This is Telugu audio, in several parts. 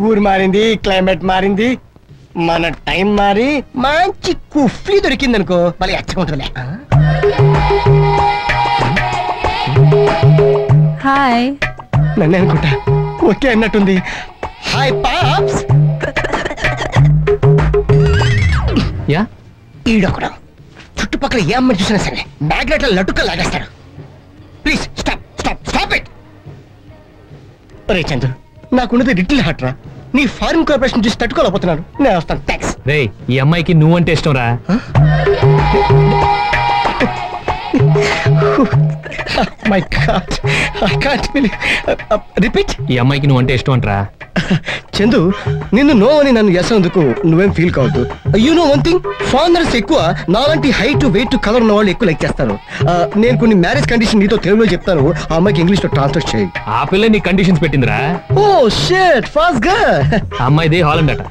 ఊరు మారింది క్లైమేట్ మారింది మన టైం మారి మంచి కుఫ్లీ దొరికింది అనుకో మళ్ళీ ఎచ్చకుంటుందిలే హాయ్ నన్ను అనుకుంటా ఓకే అన్నట్టుంది. Hi pops ya? ఈడొకడు. చుట్టుపక్కల ఏ అమ్మని చూసినా సరే మ్యాగ్నెట్ లటుక్క లాగేస్తాడు. Please stop stop stop it రే చంద్రు నాకున్నది లిటిల్ హార్ట్ రా. నీ ఫారిన్ కార్పొరేషన్ చూసి తట్టుకోలేకపోతున్నాను. నేను వస్తాను. థ్యాంక్స్ రే ఈ అమ్మాయికి నువ్వంటే ఇష్టం రా my God I can't repeat ఈ అమ్మాయికి నువ్వంటే ఇష్టం అంటరా. చందు నిన్ను నో అని నన్ను ఎసందుకు నువ్వేం ఫీల్ కావద్దు. You know one thing fathers ఎక్కువ నాలాంటి హైట్ వెయిట్ కలర్ ఉన్న వాళ్ళు ఎక్కువ లైక్ చేస్తారు. ఆ, నేను కొన్ని మ్యారేజ్ కండిషన్ నీతో తెలుగులో చెప్తాను. ఆ అమ్మాయికి ఇంగ్లీష్లో ట్రాన్స్లేట్ చేయి. ఆ పిల్ల నీ కండిషన్స్ పెట్టిందిరా. ఓ షేట్ ఫాస్ట్గా అమ్మాయిది హాలండ్ అట.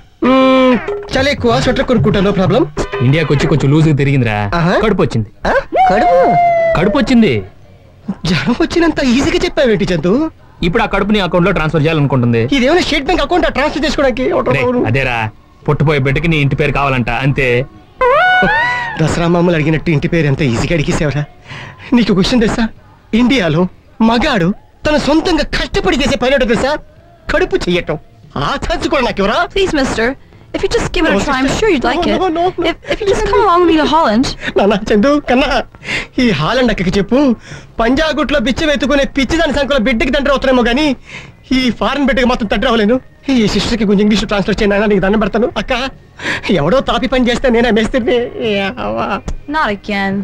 చాలా ఎక్కువ స్వెటర్ కొనుక్కుంటా నో ప్రాబ్లం ఇండియాకి వచ్చి కొంచెం లూజ్ తిరిగిందిరా. ఆహా. కడుపు వచ్చింది. కడుపు? కడుపు వచ్చింది. జ్వరం వచ్చినంత ఈజీగా చెప్పావేంటి చందు? ఇప్పుడు ఆ కడుపుని అకౌంట్లో ట్రాన్స్ఫర్ చేయాలనుకుంటుంది. ఇదేమైనా స్టేట్ బ్యాంక్ అకౌంట్ ట్రాన్స్ఫర్ చేసుకోవడానికి. అదేరా పుట్టపోయే బిడ్డకి నీ ఇంటి పేరు కావాలంట అంతే. దసరా మామూలు అడిగినట్టు ఇంటి పేరు ఎంత ఈజీగా అడిగేసేవరా? నీకు క్వశ్చన్ తెలుసా? ఇండియాలో మగాడు తన సొంతంగా కష్టపడి చేసే పని ఏంటో తెలుసా? కడుపు చెయ్యటం ఆ ఛాన్స్ కూడా నాకు ఎవరా Please, mister. If you just give it No, a try, I'm sure you'd like No, it. no, no, no. If, if you just come along with me to Holland, నాన్న చందు కన్నా ఈ హాలండ్ అక్కకి చెప్పు. పంజాగుట్లో బిచ్చం ఎత్తుకునే పిచ్చిదాని సంఖ్యలో బిడ్డకి తండ్రి అవుతానేమో కానీ ఈ ఫారెన్ బిడ్డకి మాత్రం తండ్రి అవ్వలేను. ఈ సిస్టర్కి కొంచెం ఇంగ్లీష్ ట్రాన్స్లేట్ చేయను నాయనా, నీకు దండం పెడతాను. అక్క ఎవడో తాపి పని చేస్తే నేనే మేస్త్రిని. not again.